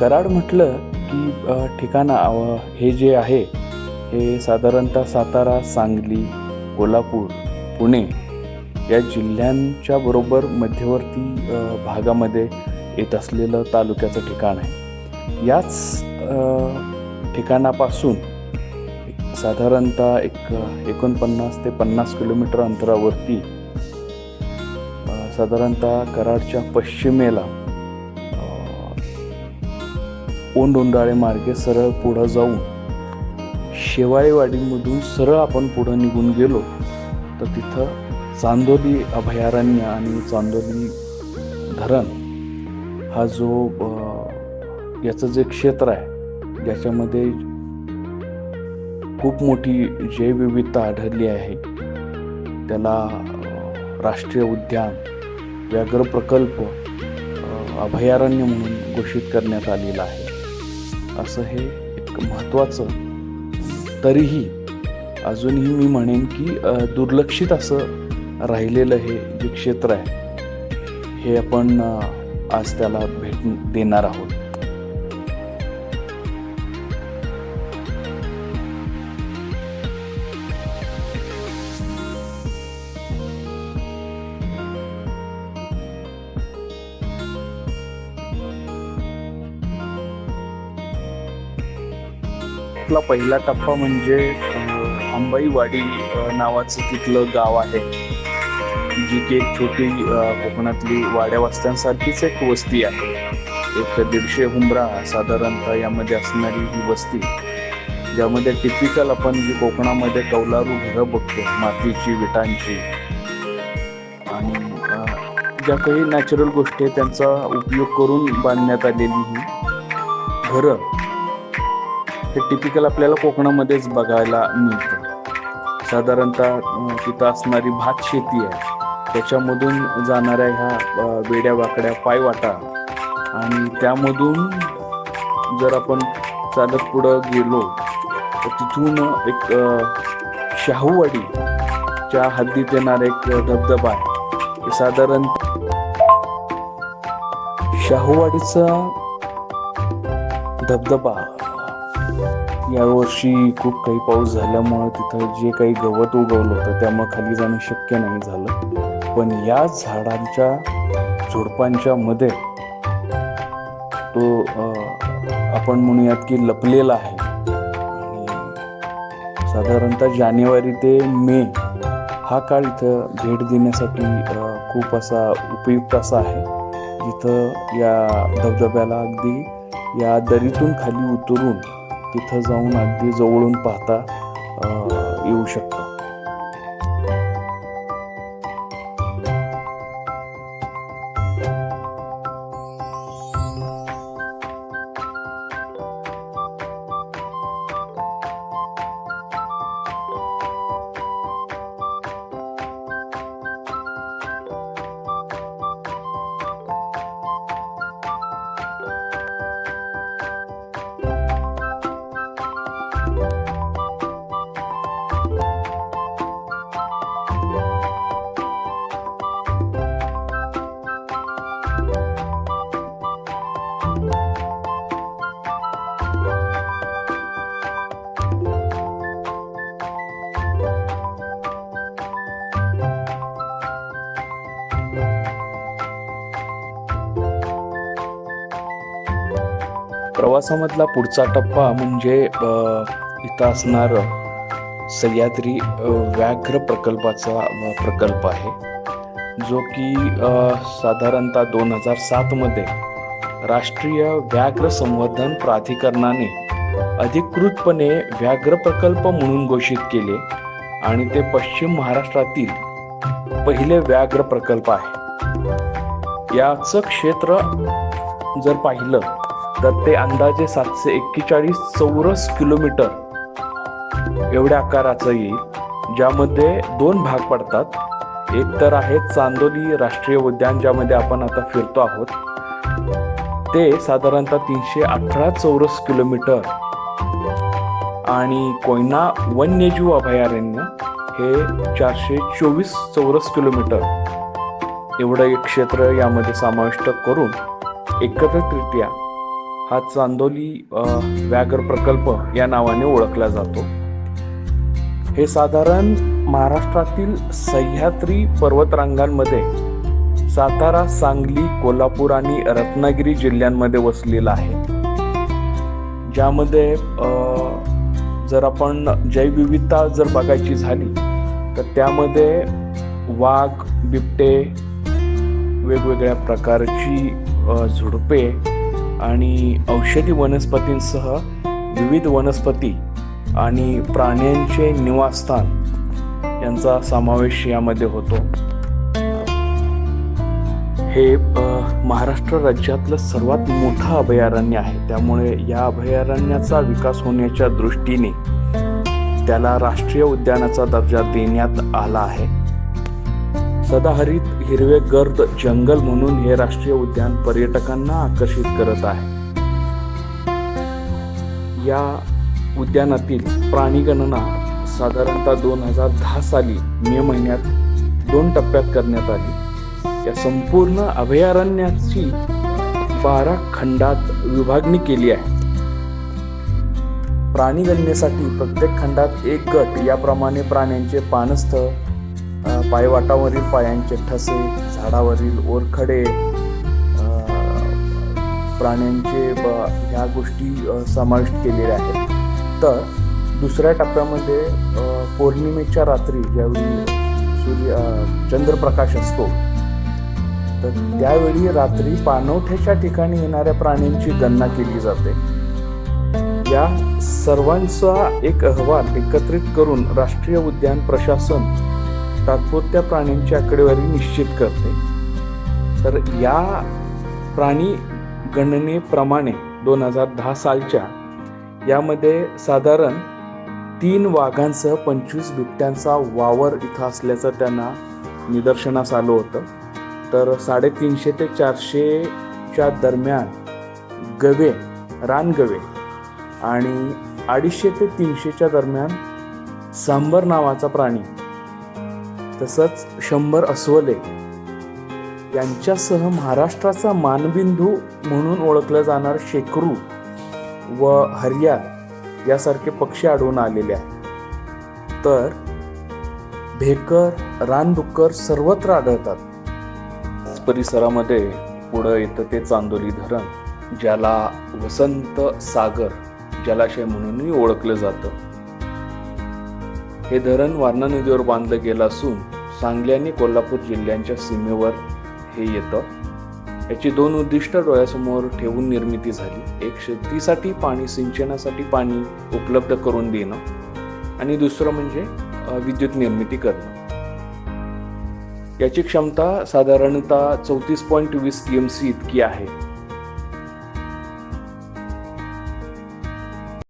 कराड म्हटलं की ठिकाण हे जे आहे हे साधारणतः सातारा सांगली कोल्हापूर पुणे या जिल्ह्यांच्या बरोबर मध्यवर्ती भागामध्ये येत असलेलं तालुक्याचं ठिकाण आहे. याच ठिकाणापासून साधारणतः एक एकोणपन्नास ते पन्नास किलोमीटर अंतरावरती साधारणतः कराडच्या पश्चिमेला ओंडोंडाळे मार्गे सरळ पुढं जाऊन शेवाळेवाडीमधून सरळ आपण पुढं निघून गेलो तर तिथं चांदोली अभयारण्य आणि चांदोली धरण हा जो याचं जे क्षेत्र आहे ज्याच्यामध्ये खूप मोठी जैवविविधता आढळली आहे. त्याला राष्ट्रीय उद्यान व्याघ्र प्रकल्प अभयारण्य म्हणून घोषित करण्यात आलेला आहे. असं हे एक महत्त्वाचं तरीही अजूनही मी म्हणेन की दुर्लक्षित असं राहिलेलं हे जे क्षेत्र आहे हे आपण आज त्याला भेट देणार आहोत. आपला पहिला टप्पा म्हणजे अंबाईवाडी नावाचं तिथलं गाव आहे. जी की एक छोटी कोकणातली वाड्या वस्त्यांसारखीच एक वस्ती आहे. एक दीडशे हुंबरा साधारणतः यामध्ये असणारी ही वस्ती. ज्यामध्ये टिपिकल आपण जी कोकणामध्ये कौलारू घरं बघतो मातीची विटांची. आणि ज्या काही नॅचरल गोष्टी आहे त्यांचा उपयोग करून बांधण्यात आलेली ही घरं. हे टिपिकल आपल्याला कोकणामध्येच बघायला मिळतं. साधारणतः तिथं असणारी भात शेती आहे. त्याच्यामधून जाणाऱ्या ह्या वेड्या वाकड्या पायवाटा आणि त्यामधून जर आपण चालत पुढं गेलो तर तिथून एक शाहूवाडीच्या हद्दीत येणारा एक धबधबा आहे. साधारण शाहूवाडीचा धबधबा यावर्षी खूप काही पाऊस झाल्यामुळं तिथं जे काही गवत उगवलं होतं त्यामुळं खाली जाणं शक्य नाही झालं. पण या झाडांच्या झुडपांच्या मध्ये तो आपण म्हणूयात की लपलेला आहे. आणि साधारणतः जानेवारी ते मे हा काळ इथं भेट देण्यासाठी खूप असा उपयुक्त असा आहे. जिथं या धबधब्याला अगदी या दरीतून खाली उतरून तिथं जाऊन अगदी जवळून पाहता येऊ शकतं. प्रवासामधला पुढचा टप्पा म्हणजे इथं असणार सह्याद्री व्याघ्र प्रकल्पाचा प्रकल्प आहे. जो की साधारणतः दोन हजार सातमध्ये राष्ट्रीय व्याघ्र संवर्धन प्राधिकरणाने अधिकृतपणे व्याघ्र प्रकल्प म्हणून घोषित केले आणि ते पश्चिम महाराष्ट्रातील पहिले व्याघ्र प्रकल्प आहे. याचं क्षेत्र जर पाहिलं तर ते अंदाजे सातशे एक्केचाळीस चौरस किलोमीटर एवढ्या आकाराचं येईल ज्यामध्ये दोन भाग पडतात. एक तर आहे चांदोली राष्ट्रीय उद्यान ज्यामध्ये आपण आता फिरतो आहोत. ते साधारणतः तीनशे अठरा चौरस किलोमीटर. आणि कोयना वन्यजीव अभयारण्य हे चारशे चोवीस चौरस किलोमीटर. एवढं एक क्षेत्र यामध्ये समाविष्ट करून एकत्रितरित्या हा चांदोली व्याघ्र प्रकल्प या नावाने ओळखला जातो. हे साधारण महाराष्ट्रातील सह्याद्री पर्वतरांगांमध्ये सातारा सांगली कोल्हापूर आणि रत्नागिरी जिल्ह्यांमध्ये वसलेलं आहे. ज्यामध्ये जर आपण जैवविविधता जर बघायची झाली तर त्यामध्ये वाघ बिबटे वेगवेगळ्या प्रकारची झुडपे आणि औषधी वनस्पतींसह विविध वनस्पती आणि प्राण्यांचे निवासस्थान यांचा समावेश यामध्ये होतो. हे महाराष्ट्र राज्यातलं सर्वात मोठं अभयारण्य आहे. त्यामुळे या अभयारण्याचा विकास होण्याच्या दृष्टीने त्याला राष्ट्रीय उद्यानाचा दर्जा देण्यात आला आहे. सदाहरित हिरवे गर्द जंगल म्हणून हे राष्ट्रीय उद्यान पर्यटकांना आकर्षित करत आहे. या उद्यानातील प्राणीगणना साधारणतः दोन हजार दहा साली मे महिन्यात दोन टप्प्यात करण्यात आली. या संपूर्ण अभयारण्याची बारा खंडात विभागणी केली आहे. प्राणीगणनेसाठी प्रत्येक खंडात एक गट याप्रमाणे प्राण्यांचे पानस्थ पायवाटावरील पायांचे ठसे झाडावरील ओरखडे प्राण्यांचे ब- ह्या गोष्टी समाविष्ट केलेल्या आहेत. तर दुसऱ्या टप्प्यामध्ये पौर्णिमेच्या रात्री ज्यावेळी सूर्य चंद्रप्रकाश असतो तर त्यावेळी रात्री पाणवठ्याच्या ठिकाणी येणाऱ्या प्राण्यांची गणना केली जाते. या सर्वांचा एक अहवाल एकत्रित करून राष्ट्रीय उद्यान प्रशासन तात्पुरत्या प्राण्यांची आकडेवारी निश्चित करते. तर या प्राणी गणनेप्रमाणे दोन हजार दहा सालच्या यामध्ये साधारण तीन वाघांसह पंचवीस बिबट्यांचा वावर इथं असल्याचं त्यांना निदर्शनास आलं होतं. तर साडेतीनशे ते चारशेच्या दरम्यान गवे रानगवे आणि अडीचशे ते तीनशेच्या दरम्यान सांबर नावाचा प्राणी तसंच शंभर अस्वले यांच्यासह महाराष्ट्राचा मानबिंदू म्हणून ओळखलं जाणार शेकरू व हरिया यासारखे पक्षी आढळून आलेले आहेत. तर भेकर रानडुक्कर सर्वत्र आढळतात. परिसरामध्ये पुढं येतं ते चांदोली धरण ज्याला वसंत सागर जलाशय म्हणूनही ओळखलं जातं. हे धरण वारणा नदीवर बांधलं गेलं असून सांगली आणि कोल्हापूर जिल्ह्यांच्या सीमेवर हे येतं. याची दोन उद्दिष्ट डोळ्यासमोर ठेवून निर्मिती झाली. एक शेतीसाठी पाणी सिंचनासाठी पाणी उपलब्ध करून देणं आणि दुसरं म्हणजे विद्युत निर्मिती करणं. याची क्षमता साधारणतः चौतीस पॉईंट वीस टी एम सी इतकी आहे.